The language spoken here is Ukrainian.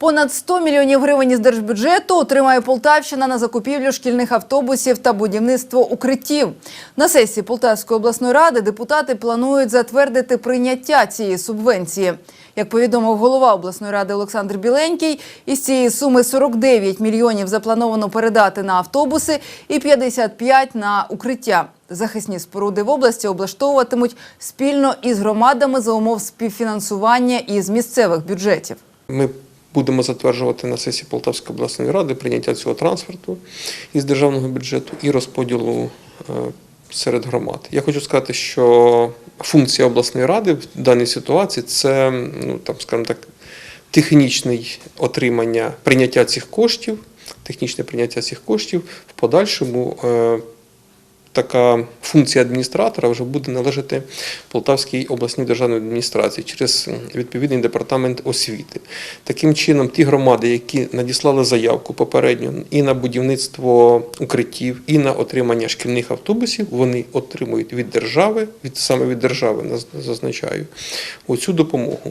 Понад 100 мільйонів гривень із держбюджету отримає Полтавщина на закупівлю шкільних автобусів та будівництво укриттів. На сесії Полтавської обласної ради депутати планують затвердити прийняття цієї субвенції. Як повідомив голова обласної ради Олександр Біленький, із цієї суми 49 мільйонів заплановано передати на автобуси і 55 на укриття. Захисні споруди в області облаштовуватимуть спільно із громадами за умов співфінансування із місцевих бюджетів. Ми будемо затверджувати на сесії Полтавської обласної ради прийняття цього трансферту із державного бюджету і розподілу е, серед громад. Я хочу сказати, що функція обласної ради в даній ситуації це, ну там, скажімо так, технічне отримання прийняття цих коштів, технічне прийняття цих коштів в подальшому. Така функція адміністратора вже буде належати Полтавській обласній державній адміністрації через відповідний департамент освіти. Таким чином, ті громади, які надіслали заявку попередньо і на будівництво укриттів, і на отримання шкільних автобусів, вони отримують від держави, від саме від держави, зазначаю, оцю допомогу.